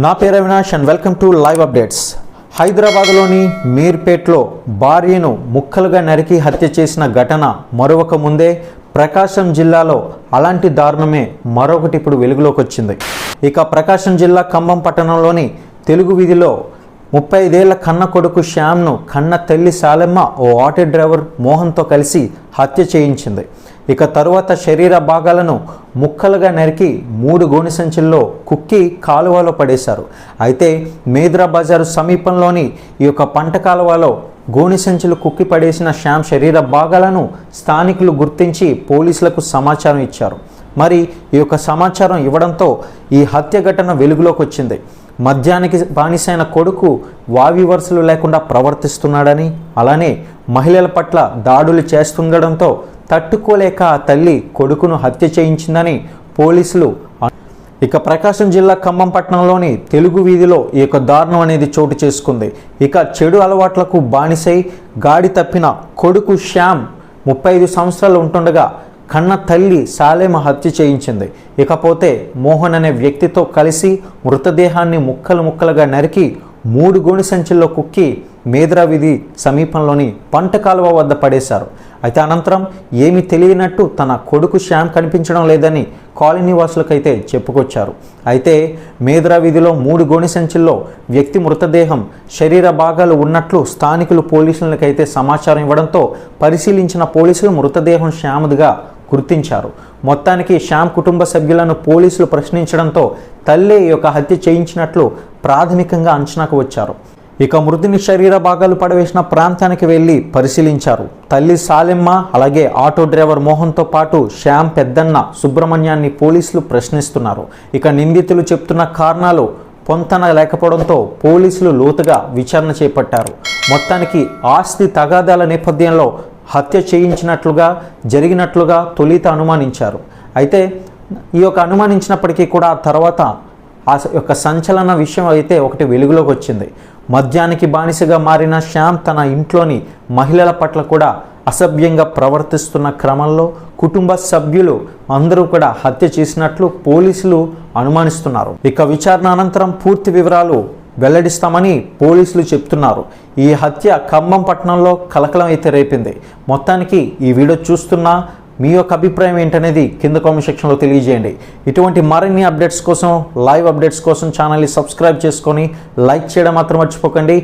నా పేరు Avinash and welcome to live updates హైదరాబాద్లోని మీర్పేట్లో భార్యను ముక్కలుగా నరికి హత్య చేసిన ఘటన మరొక ముందే ప్రకాశం జిల్లాలో అలాంటి దారుణమే మరొకటి ఇప్పుడు వెలుగులోకి వచ్చింది. ఇక ప్రకాశం జిల్లా ఖమ్మం పట్టణంలోని తెలుగు వీధిలో ముప్పై ఐదేళ్ళ కన్న కొడుకు శ్యామ్ను కన్న తల్లి సాలెమ్మ ఓ ఆటో డ్రైవర్ మోహన్తో కలిసి హత్య చేయించింది. ఇక తరువాత శరీర భాగాలను ముక్కలుగా నరికి మూడు గోని సంచుల్లో కుక్కి కాలువలో పడేశారు. అయితే మేద్రా బజారు సమీపంలోని ఈ యొక్క పంట కాలువలో గోని సంచులు కుక్కి పడేసిన శ్యామ్ శరీర భాగాలను స్థానికులు గుర్తించి పోలీసులకు సమాచారం ఇచ్చారు. మరి ఈ యొక్క సమాచారం ఇవ్వడంతో ఈ హత్య ఘటన వెలుగులోకి వచ్చింది. మద్యానికి బానిసైన కొడుకు వావి వరుసలు లేకుండా ప్రవర్తిస్తున్నాడని అలానే మహిళల పట్ల దాడులు చేస్తుండడంతో తట్టుకోలేక ఆ తల్లి కొడుకును హత్య చేయించిందని పోలీసులు ఇక ప్రకాశం జిల్లా ఖమ్మం పట్టణంలోని తెలుగు వీధిలో ఈ యొక్క దారుణం అనేది చోటు చేసుకుంది. ఇక చెడు అలవాట్లకు బానిసై గాడి తప్పిన కొడుకు శ్యామ్ ముప్పై ఐదు సంవత్సరాలు ఉంటుండగా కన్న తల్లి సాలేమ హత్య చేయించింది. ఇకపోతే మోహన్ అనే వ్యక్తితో కలిసి మృతదేహాన్ని ముక్కలు ముక్కలుగా నరికి మూడు గోని సంచుల్లో కుక్కి మేదరావీధి సమీపంలోని పంట కాలువ వద్ద పడేశారు. అయితే అనంతరం ఏమీ తెలియనట్టు తన కొడుకు శ్యామ్ కనిపించడం లేదని కాలనీ వాసులకైతే చెప్పుకొచ్చారు. అయితే మేదరావీధిలో మూడు గోని సంచుల్లో వ్యక్తి మృతదేహం శరీర భాగాలు ఉన్నట్లు స్థానికులు పోలీసులకైతే సమాచారం ఇవ్వడంతో పరిశీలించిన పోలీసులు మృతదేహం శ్యామ్దిగా గుర్తించారు. మొత్తానికి శ్యామ్ కుటుంబ సభ్యులను పోలీసులు ప్రశ్నించడంతో తల్లి ఈ యొక్క హత్య చేయించినట్లు ప్రాథమికంగా అంచనాకు వచ్చారు. ఇక మృతుని శరీర భాగాలు పడవేసిన ప్రాంతానికి వెళ్ళి పరిశీలించారు. తల్లి సాలెమ్మ అలాగే ఆటో డ్రైవర్ మోహన్తో పాటు శ్యామ్ పెద్దన్న సుబ్రహ్మణ్యాన్ని పోలీసులు ప్రశ్నిస్తున్నారు. ఇక నిందితులు చెప్తున్న కారణాలు పొంతన లేకపోవడంతో పోలీసులు లోతుగా విచారణ చేపట్టారు. మొత్తానికి ఆస్తి తగాదాల నేపథ్యంలో హత్య చేయించినట్లుగా జరిగినట్లుగా తొలిత అనుమానించారు. అయితే ఈ యొక్క అనుమానించినప్పటికీ కూడా ఆ తర్వాత ఆ స- యొక్క సంచలన విషయం అయితే ఒకటి వెలుగులోకి వచ్చింది. మద్యానికి బానిసగా మారిన శ్యామ్ తన ఇంట్లోని మహిళల పట్ల కూడా అసభ్యంగా ప్రవర్తిస్తున్న క్రమంలో కుటుంబ సభ్యులు అందరూ కూడా హత్య చేసినట్లు పోలీసులు అనుమానిస్తున్నారు. ఇక విచారణ అనంతరం పూర్తి వివరాలు వెల్లడిస్తామని పోలీసులు చెప్తున్నారు. ఈ హత్య ఖమ్మం పట్టణంలో కలకలం అయితే రేపింది. మొత్తానికి ఈ వీడియో చూస్తున్నా మీ యొక్క అభిప్రాయం ఏంటనేది కింద కామెంట్ సెక్షన్లో తెలియజేయండి. ఇటువంటి మరిన్ని అప్డేట్స్ కోసం లైవ్ అప్డేట్స్ కోసం ఛానల్ని సబ్స్క్రైబ్ చేసుకొని లైక్ చేయడం మాత్రం మర్చిపోకండి.